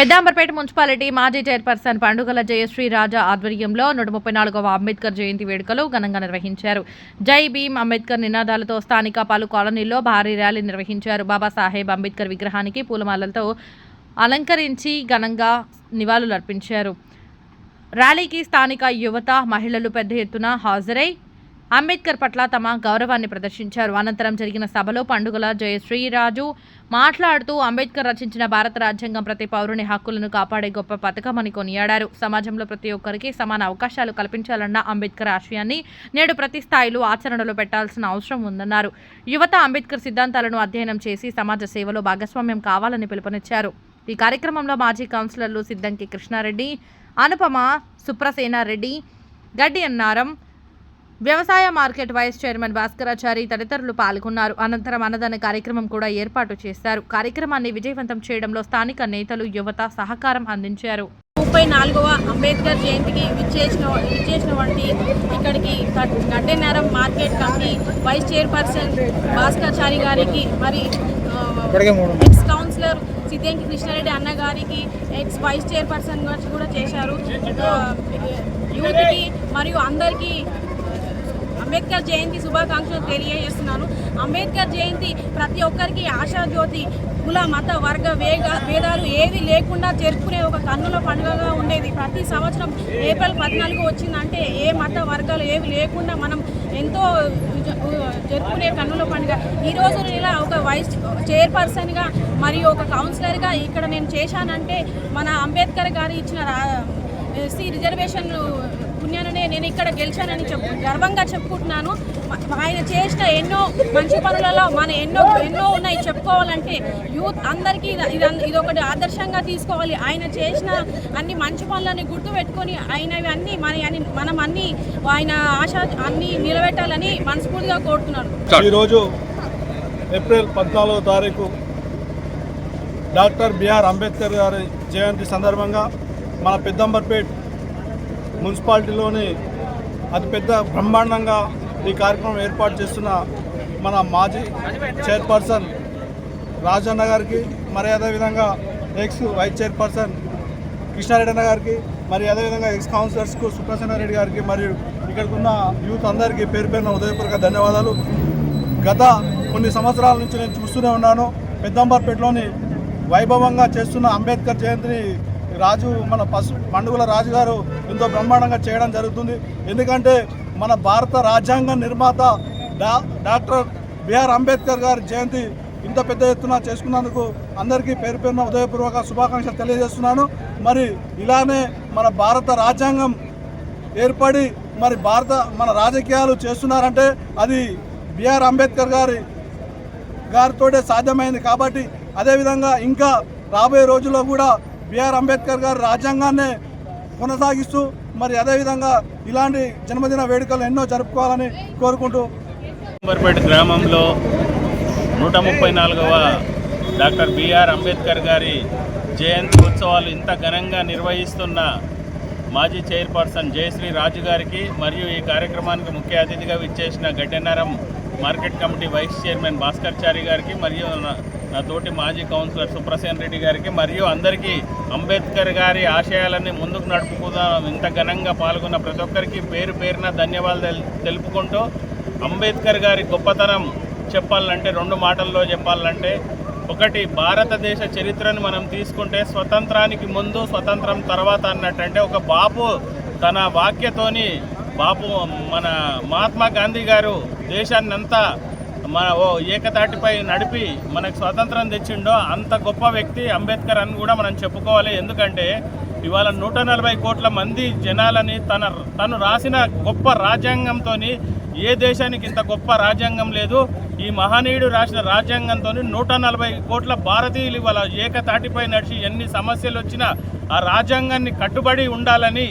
Pedda Amberpet municipality మాజీ chairperson పండుగల జయశ్రీ రాజా ఆధ్వర్యంలో నూట ముప్పై నాలుగవ అంబేద్కర్ జయంతి వేడుకలు ఘనంగా నిర్వహించారు. జై భీమ్ అంబేద్కర్ నినాదాలతో స్థానిక పలు కాలనీల్లో భారీ ర్యాలీ నిర్వహించారు. బాబాసాహెబ్ అంబేద్కర్ విగ్రహానికి పూలమాలలతో అలంకరించి ఘనంగా నివాళులర్పించారు. ర్యాలీకి స్థానిక యువత మహిళలు పెద్ద ఎత్తున హాజరై అంబేద్కర్ పట్ల తమ గౌరవాన్ని ప్రదర్శించారు. అనంతరం జరిగిన సభలో పండుగల జయశ్రీరాజు మాట్లాడుతూ అంబేద్కర్ రచించిన భారత రాజ్యాంగం ప్రతి పౌరుని హక్కులను కాపాడే గొప్ప పథకమని కొనియాడారు. సమాజంలో ప్రతి ఒక్కరికి సమాన అవకాశాలు కల్పించాలన్న అంబేద్కర్ ఆశయాన్ని నేడు ప్రతి స్థాయిలో ఆచరణలో పెట్టాల్సిన అవసరం ఉందన్నారు. యువత అంబేద్కర్ సిద్ధాంతాలను అధ్యయనం చేసి సమాజ సేవలో భాగస్వామ్యం కావాలని పిలుపునిచ్చారు. ఈ కార్యక్రమంలో మాజీ కౌన్సిలర్లు సిద్దంకి కృష్ణారెడ్డి అనుపమ సుప్రసేనారెడ్డి గడ్డి అన్నారం వ్యవసాయ మార్కెట్ వైస్ చైర్మన్ భాస్కరాచారి తదితరులు పాల్గొన్నారు. అనంతరం అన్నదాన కార్యక్రమం కూడా ఏర్పాటు చేశారు. కార్యక్రమాన్ని విజయవంతం చేయడంలో స్థానిక నేతలు యువత సహకారం అందించారు. ముప్పై నాలుగవ అంబేద్కర్ జయంతికి విచ్చేసిన విచ్చేసిన వంటి ఇక్కడికి గడ్- Gaddennaram market committee vice chairperson Bhaskar Chari గారికి మరి ఎక్స్ కౌన్సిలర్ సిద్ధంకి కృష్ణారెడ్డి అన్న గారికి ఎక్స్ వైస్ చైర్పర్సన్ గారు కూడా చేశారు. యూత్కి మరియు అందరికీ అంబేద్కర్ జయంతి శుభాకాంక్షలు తెలియజేస్తున్నాను. అంబేద్కర్ జయంతి ప్రతి ఒక్కరికి ఆశాజ్యోతి కుల మత వర్గ వేగ భేదాలు ఏవి లేకుండా జరుపుకునే ఒక కన్నుల పండుగగా ఉండేది. ప్రతి సంవత్సరం ఏప్రిల్ పద్నాలుగు వచ్చిందంటే ఏ మత వర్గాలు ఏవి లేకుండా మనం ఎంతో జరుపుకునే కన్నుల పండుగ. ఈరోజు నేను ఇలా ఒక వైస్ చైర్పర్సన్గా మరియు ఒక కౌన్సిలర్గా ఇక్కడ నేను చేశానంటే మన అంబేద్కర్ గారు ఇచ్చిన ఎస్సీ రిజర్వేషన్లు పుణ్యాననే నేను ఇక్కడ గెలిచానని చెప్పు గర్వంగా చెప్పుకుంటున్నాను. ఆయన చేసిన ఎన్నో మంచి పనులలో మన ఎన్నో ఎన్నో ఉన్నాయి చెప్పుకోవాలంటే యూత్ అందరికీ ఇది ఇది- ఒకటి ఆదర్శంగా తీసుకోవాలి. ఆయన చేసిన అన్ని మంచి పనులని గుర్తు పెట్టుకొని ఆయనవి అన్ని మన అన్ని మనం అన్ని ఆయన ఆశ అన్ని నిలబెట్టాలని మనస్ఫూర్తిగా కోరుతున్నాను. ఈరోజు ఏప్రిల్ పద్నాలుగో తారీఖు డాక్టర్ బిఆర్ అంబేద్కర్ గారి జయంతి సందర్భంగా మన పెద్దంబర్పేట్ మున్సిపాలిటీలోని అతిపెద్ద బ్రహ్మాండంగా ఈ కార్యక్రమం ఏర్పాటు చేస్తున్న మన మాజీ చైర్పర్సన్ రాజన్న గారికి మరి అదేవిధంగా ఎక్స్ వైస్ చైర్పర్సన్ కృష్ణారెడ్డి అన్న గారికి మరి అదేవిధంగా ఎక్స్ కౌన్సిలర్స్కు సుప్రసన్నారెడ్డి గారికి మరియు ఇక్కడికి ఉన్న యూత్ అందరికీ పేరు పేరున ఉదయపూర్వక ధన్యవాదాలు. గత కొన్ని సంవత్సరాల నుంచి నేను చూస్తూనే ఉన్నాను. పెద్దంబర్పేటలోని వైభవంగా చేస్తున్న అంబేద్కర్ జయంతిని రాజు మన పశు పండుగల రాజు గారు ఎంతో బ్రహ్మాండంగా చేయడం జరుగుతుంది. ఎందుకంటే మన భారత రాజ్యాంగ నిర్మాత డా డాక్టర్ బిఆర్ అంబేద్కర్ గారి జయంతి ఇంత పెద్ద ఎత్తున చేసుకున్నందుకు అందరికీ పేరు పేరున ఉదయపూర్వక శుభాకాంక్షలు తెలియజేస్తున్నాను. మరి ఇలానే మన భారత రాజ్యాంగం ఏర్పడి మరి భారత మన రాజకీయాలు చేస్తున్నారంటే అది బిఆర్ అంబేద్కర్ గారి గారితోటే సాధ్యమైంది కాబట్టి అదేవిధంగా ఇంకా రాబోయే రోజుల్లో కూడా బిఆర్ అంబేద్కర్ గారు రాజ్యాంగాన్నే కొనసాగిస్తూ మరి అదేవిధంగా ఇలాంటి జన్మదిన వేడుకలు ఎన్నో జరుపుకోవాలని కోరుకుంటూ. అంబర్పేట గ్రామంలో నూట ముప్పై నాలుగవ డాక్టర్ బిఆర్ అంబేద్కర్ గారి జయంతి ఉత్సవాలు ఇంత ఘనంగా నిర్వహిస్తున్న మాజీ చైర్పర్సన్ జయశ్రీ రాజు గారికి మరియు ఈ కార్యక్రమానికి ముఖ్య అతిథిగా విచ్చేసిన Gaddennaram market committee vice chairman Bhaskar Chari గారికి మరియు నా- తోటి మాజీ కౌన్సిలర్ సుప్రసేన్ రెడ్డి గారికి మరియు అందరికీ అంబేద్కర్ గారి ఆశయాలని ముందుకు నడుపుకుందాం. ఇంత ఘనంగా పాల్గొన్న ప్రతి ఒక్కరికి పేరు పేరున ధన్యవాదాలు తెలుపుకుంటూ అంబేద్కర్ గారి గొప్పతనం చెప్పాలంటే రెండు మాటల్లో చెప్పాలంటే ఒకటి భారతదేశ చరిత్రను మనం తీసుకుంటే స్వతంత్రానికి ముందు స్వతంత్రం తర్వాత అన్నట్టు అంటే ఒక బాపు తన వాక్యతోని బాపు మన మహాత్మా గాంధీ గారు దేశాన్ని అంతా మన ఓ ఏకతాటిపై నడిపి మనకు స్వాతంత్రం తెచ్చిండో అంత గొప్ప వ్యక్తి అంబేద్కర్ అని కూడా మనం చెప్పుకోవాలి. ఎందుకంటే ఇవాళ నూట నలభై కోట్ల మంది జనాలని తన తను రాసిన గొప్ప రాజ్యాంగంతో ఏ దేశానికి ఇంత గొప్ప రాజ్యాంగం లేదు. ఈ మహనీయుడు రాసిన రాజ్యాంగంతో నూట నలభై కోట్ల భారతీయులు ఇవాళ ఏకతాటిపై నడిచి ఎన్ని సమస్యలు వచ్చినా ఆ రాజ్యాంగాన్ని కట్టుబడి ఉండాలని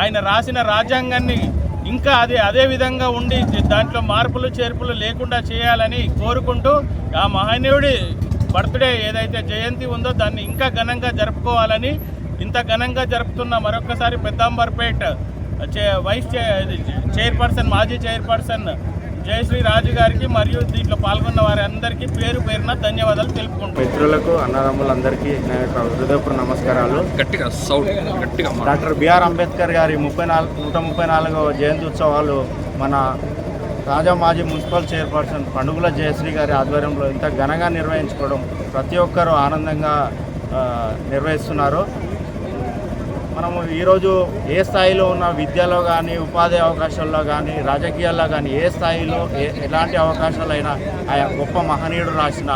ఆయన రాసిన రాజ్యాంగాన్ని ఇంకా అదే అదే విధంగా ఉండి దాంట్లో మార్పులు చేర్పులు లేకుండా చేయాలని కోరుకుంటూ ఆ మహనీయుడి బర్త్డే ఏదైతే జయంతి ఉందో దాన్ని ఇంకా ఘనంగా జరుపుకోవాలని ఇంత ఘనంగా జరుపుతున్న మరొకసారి పెద్దాంబర్పేట్ చే వైస్ చే చైర్పర్సన్ మాజీ చైర్పర్సన్ జయశ్రీ రాజు గారికి మరియు దీంట్లో పాల్గొన్న వారి అందరికీ పేరు పేరున ధన్యవాదాలు తెలుపుకుంటున్నాను మిత్రులకు అన్నదమ్ములందరికీ నా యొక్క హృదయపూర్వ నమస్కారాలు. గట్టిగా సౌండ్ గట్టిగా మాట్లాడు. డాక్టర్ బిఆర్ అంబేద్కర్ గారి ముప్పై నాలుగు నూట ముప్పై నాలుగవ జయంతి ఉత్సవాలు మన రాజా మాజీ మున్సిపల్ చైర్పర్సన్ పండుగుల జయశ్రీ గారి ఆధ్వర్యంలో ఇంత ఘనంగా నిర్వహించుకోవడం ప్రతి ఒక్కరూ ఆనందంగా నిర్వహిస్తున్నారు. మనము ఈరోజు ఏ స్థాయిలో ఉన్న విద్యలో కానీ ఉపాధి అవకాశాల్లో కానీ రాజకీయాల్లో కానీ ఏ స్థాయిలో ఏ ఎలాంటి అవకాశాలైనా ఆయా గొప్ప మహనీయుడు రాసిన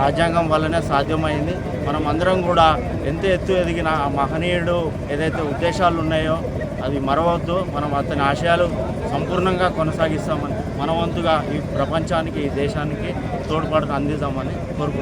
రాజ్యాంగం వల్లనే సాధ్యమైంది. మనం అందరం కూడా ఎంత ఎత్తు ఎదిగిన ఆ మహనీయుడు ఏదైతే ఉద్దేశాలు ఉన్నాయో అది మరవద్దు. మనం అతని ఆశయాలు సంపూర్ణంగా కొనసాగిస్తామని మనవంతుగా ఈ ప్రపంచానికి ఈ దేశానికి తోడ్పాటును అందిద్దామని కోరుకుంటున్నాం.